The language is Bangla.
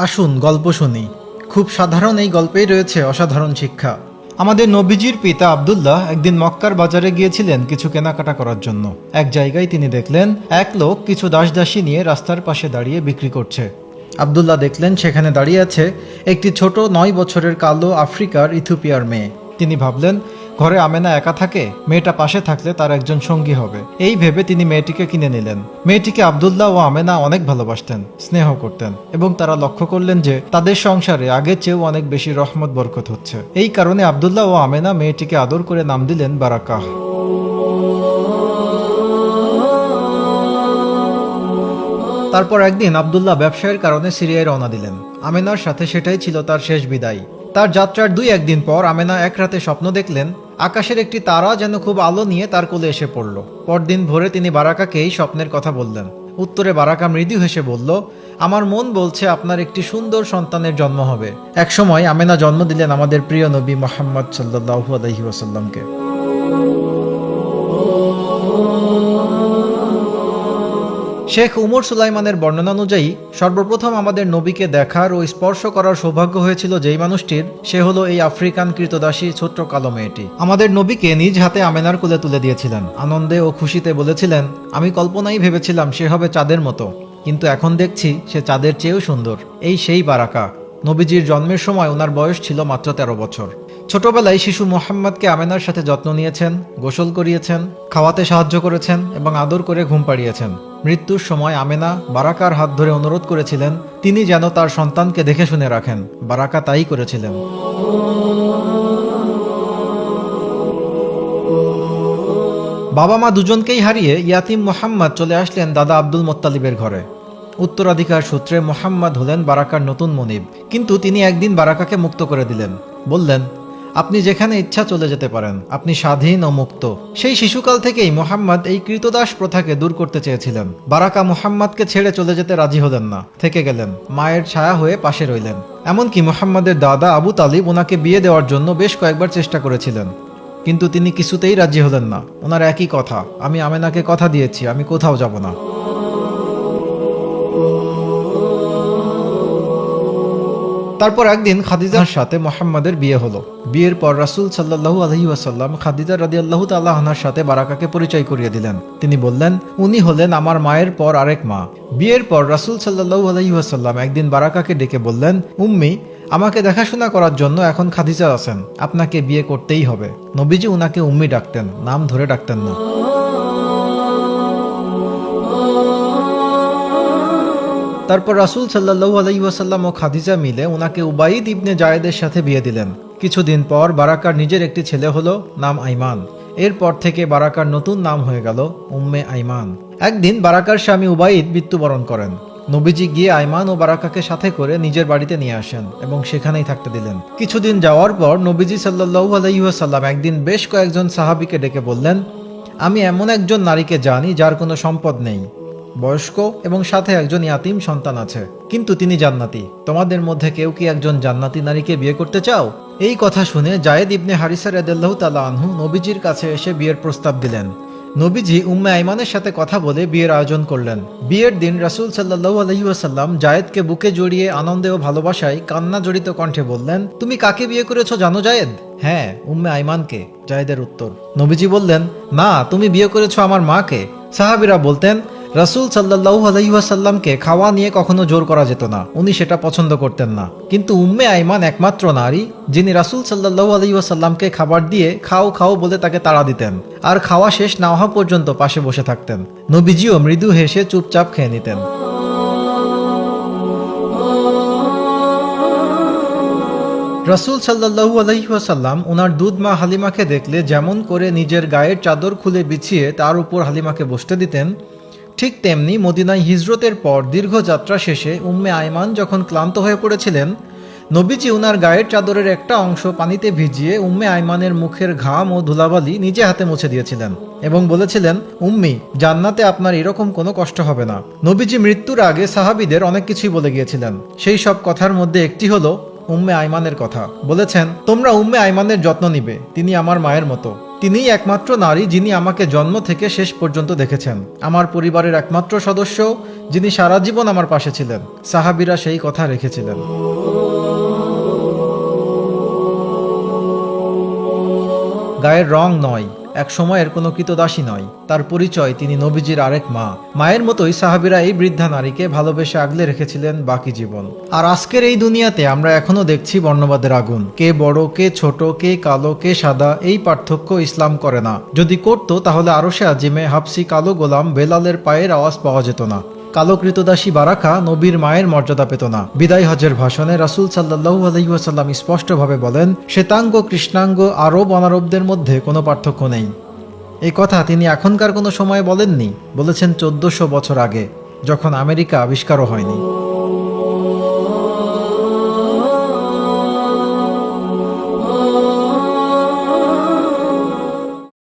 আসুন, গল্প শুনি। খুব সাধারণ এই গল্পেই রয়েছে অসাধারণ শিক্ষা। আমাদের নবীজির পিতা আবদুল্লাহ একদিন মক্কার বাজারে গিয়েছিলেন কিছু কেনাকাটা করার জন্য। এক জায়গায় তিনি দেখলেন, এক লোক কিছু দাসদাসী নিয়ে রাস্তার পাশে দাঁড়িয়ে বিক্রি করছে। আবদুল্লাহ দেখলেন সেখানে দাঁড়িয়ে আছে একটি ছোট নয় বছরের কালো আফ্রিকার ইথিওপিয়ার মেয়ে। তিনি ভাবলেন, ঘরে আমেনা একা থাকে, মেয়েটা পাশে থাকলে তার একজন সঙ্গী হবে। এই ভেবে তিনি মেয়েটিকে কিনে নিলেন। মেয়েটিকে আবদুল্লাহ ও আমেনা অনেক ভালোবাসতেন, স্নেহ করতেন এবং তারা লক্ষ্য করলেন যে তাদের সংসারে আগের চেয়েও অনেক বেশি রহমত, বরকত হচ্ছে। এই কারণে আবদুল্লাহ ও আমেনা মেয়েটিকে আদর করে নাম দিলেন বারাকাহ। তারপর একদিন আবদুল্লাহ ব্যবসায়ের কারণে সিরিয়ায় রওনা দিলেন। আমেনার সাথে সেটাই ছিল তার শেষ বিদায়। তার যাত্রার দুই একদিন পর আমেনা এক রাতে স্বপ্ন দেখলেন, আকাশের একটি তারা যেন খুব আলো নিয়ে তার কোলে এসে পড়ল। পরদিন ভোরে তিনি বারাকাকে এই স্বপ্নের কথা বললেন। উত্তরে বারাকা মৃদু হেসে বলল, আমার মন বলছে আপনার একটি সুন্দর সন্তানের জন্ম হবে। একসময় আমেনা জন্ম দিলেন আমাদের প্রিয় নবী মোহাম্মদ সাল্লাহু আলহি ওসাল্লামকে শেখ উমর সুলাইমানের বর্ণনা অনুযায়ী, সর্বপ্রথম আমাদের নবীকে দেখার ও স্পর্শ করার সৌভাগ্য হয়েছিল যেই মানুষটির, সে হলো এই আফ্রিকান কৃতদাসী ছোট্ট কালো মেয়েটি। আমাদের নবীকে নিজ হাতে আমেনার কোলে তুলে দিয়েছিলেন। আনন্দে ও খুশিতে বলেছিলেন, আমি কল্পনাই ভেবেছিলাম সে হবে চাঁদের মতো, কিন্তু এখন দেখছি সে চাঁদের চেয়েও সুন্দর। এই সেই বারাকা। নবীজির জন্মের সময় ওনার বয়স ছিল মাত্র তেরো বছর। ছোটবেলায় শিশু মোহাম্মদকে আমেনার সাথে যত্ন নিয়েছেন, গোসল করিয়েছেন, খাওয়াতে সাহায্য করেছেন এবং আদর করে ঘুম পাড়িয়েছেন। মৃত্যুর সময় আমেনা বারাকার হাত ধরে অনুরোধ করেছিলেন, তিনি যেন তার সন্তানকে দেখে শুনে রাখেন। বারাকা তাই করেছিলেন। বাবা মা দুজনকেই হারিয়ে ইয়াতিম মোহাম্মদ চলে আসলেন দাদা আব্দুল মোত্তালিবের ঘরে। উত্তরাধিকার সূত্রে মোহাম্মদ হলেন বারাকার নতুন মনিব। কিন্তু তিনি একদিন বারাকাকে মুক্ত করে দিলেন। বললেন আপনি যেখানে ইচ্ছা চলে যেতে পারেন, আপনি স্বাধীন ও মুক্ত। সেই শিশুকাল থেকেই মোহাম্মদ এই কৃতদাস প্রথাকে দূর করতে চেয়েছিলেন। বারাকা মোহাম্মদকে ছেড়ে চলে যেতে রাজি হলেন না, থেকে গেলেন, মায়ের ছায়া হয়ে পাশে রইলেন। এমনকি মোহাম্মদের দাদা আবু তালিব ওনাকে বিয়ে দেওয়ার জন্য বেশ কয়েকবার চেষ্টা করেছিলেন। কিন্তু তিনি কিছুতেই রাজি হলেন না। ওনার একই কথা, আমি আমেনাকে কথা দিয়েছি, আমি কোথাও যাব না। তারপর একদিন খাদিজার সাথে মোহাম্মদের বিয়ে হলো। বিয়ের পর রাসুল সাল্লাহু আলহি ওয়াসাল্লাম খাদিজা রাদি আল্লাহ তাল্লাহনার সাথে বারাকাকে পরিচয় করিয়ে দিলেন। তিনি বললেন উনি হলেন আমার মায়ের পর আরেক মা। বিয়ের পর রাসুল সাল্লাহু আলহি ওয়াসাল্লাম একদিন বারাকাকে ডেকে বললেন উম্মি আমাকে দেখাশোনা করার জন্য এখন খাদিজা আছেন। আপনাকে বিয়ে করতেই হবে। নবীজি উনাকে উম্মি ডাকতেন নাম ধরে ডাকতেন না। তারপর রাসুল সাল্লাহু আলাইসাল্লাম ও খাদিজা মিলে ওনাকে উবাইদ ইবনে জায়েদের সাথে বিয়ে দিলেন। কিছুদিন পর বারাকার নিজের একটি ছেলে হলো, নাম আইমান। এরপর থেকে বারাকার নতুন নাম হয়ে গেল, উম্মে আইমান। একদিন বারাকার স্বামী উবাইদ মৃত্যুবরণ করেন। নবীজি গিয়ে আইমান ও বারাকাকে সাথে করে নিজের বাড়িতে নিয়ে আসেন এবং সেখানেই থাকতে দিলেন। কিছুদিন যাওয়ার পর নবীজি সাল্লাহু আলাইসাল্লাম একদিন বেশ কয়েকজন সাহাবিকে ডেকে বললেন, আমি এমন একজন নারীকে জানি যার কোনো সম্পদ নেই। বয়স্ক এবং সাথে একজন ইয়াতিম সন্তান আছে। কিন্তু তিনি জান্নাতি। তোমাদের মধ্যে কেউ কি একজন জান্নাতি নারীকে বিয়ে করতে চাও? এই কথা শুনে জায়েদ ইবনে হারিসা রেদাল্লাহ তালা আনহু নবীজির কাছে এসে বিয়ের প্রস্তাব দিলেন। নবীজি উম্মে আইমানের সাথে কথা বলে বিয়ের আয়োজন করলেন। বিয়ের দিন রাসুল সাল্লাহু আলহিউসাল্লাম জায়েদকে বুকে জড়িয়ে আনন্দে ও ভালোবাসায় কান্না জড়িত কণ্ঠে বললেন, তুমি কাকে বিয়ে করেছ জানো জায়েদ? হ্যাঁ উম্মে আইমানকে। জায়েদের উত্তর। নবীজি বললেন, না, তুমি বিয়ে করেছ আমার মাকে। সাহাবিরা বলতেন রাসুল সাল্লাহু আলহিহাসাল্লামকে খাওয়া নিয়ে কখনো জোর করা যেত না। উনি সেটা পছন্দ করতেন না। কিন্তু উম্মে আইমান একমাত্র নারী, যিনি রাসুল সাল্লাহু আলহিহাসাল্লামকে খাবার দিয়ে খাও খাও বলে তাকে তাড়া দিতেন। আর খাওয়া শেষ না হওয়া পর্যন্ত পাশে বসে থাকতেন। নবীজিও মৃদু হেসে চুপচাপ খেয়ে নিতেন। রাসুল সাল্লাহু আলহিহাসাল্লাম ওনার দুধ মা হালিমাকে দেখলে যেমন করে নিজের গায়ের চাদর খুলে বিছিয়ে তার উপর হালিমাকে বসতে দিতেন ঠিক তেমনি মদিনায় হিজরতের পর দীর্ঘ যাত্রা শেষে উম্মে আয়মান যখন ক্লান্ত হয়ে পড়েছিলেন, নবীজি উনার গায়ের চাদরের একটা অংশ পানিতে ভিজিয়ে উম্মে আয়মানের মুখের ঘাম ও ধুলাবালি নিজে হাতে মুছে দিয়েছিলেন এবং বলেছিলেন, উম্মি, জান্নাতে আপনার এরকম কোনো কষ্ট হবে না। নবীজি মৃত্যুর আগে সাহাবিদের অনেক কিছুই বলে গিয়েছিলেন। সেই সব কথার মধ্যে একটি হলো উম্মে আইমানের কথা। বলেছেন, তোমরা উম্মে আইমানের যত্ন নিবে, তিনি আমার মায়ের মতো। তিনিই একমাত্র নারী যিনি আমাকে জন্ম থেকে শেষ পর্যন্ত দেখেছেন। আমার পরিবারের একমাত্র সদস্য, যিনি সারা জীবন আমার পাশে ছিলেন। সাহাবিরা সেই কথা রেখেছিলেন। গায়ের রং নয় এক সময়ের কোনো কৃতদাসী নয়। তার পরিচয় তিনি নবীজির আরেক মা। মায়ের মতোই সাহাবিরা এই বৃদ্ধা নারীকে ভালোবেসে আগলে রেখেছিলেন বাকি জীবন। আর আজকের এই দুনিয়াতে আমরা এখনও দেখছি বর্ণবাদের আগুন। কে বড়, কে ছোট, কে কালো, কে সাদা, এই পার্থক্য ইসলাম করে না। যদি করতো তাহলে আরও সে আজিমে হাফসি কালো গোলাম বেলালের পায়ের আওয়াজ পাওয়া যেত না। কালো কৃতদাসী বারাকা নবীর মায়ের মর্যাদা পেত না। বিদায় হজের ভাষণে রাসুল সাল্লাহু আলহিহাসাল্লাম স্পষ্টভাবে বলেন, শ্বেতাঙ্গ, কৃষ্ণাঙ্গ, আরব, অনারবদের মধ্যে কোনো পার্থক্য নেই। এই কথা তিনি এখনকার কোনো সময় বলেননি, বলেছেন চোদ্দশো বছর আগে, যখন আমেরিকা আবিষ্কারও হয়নি।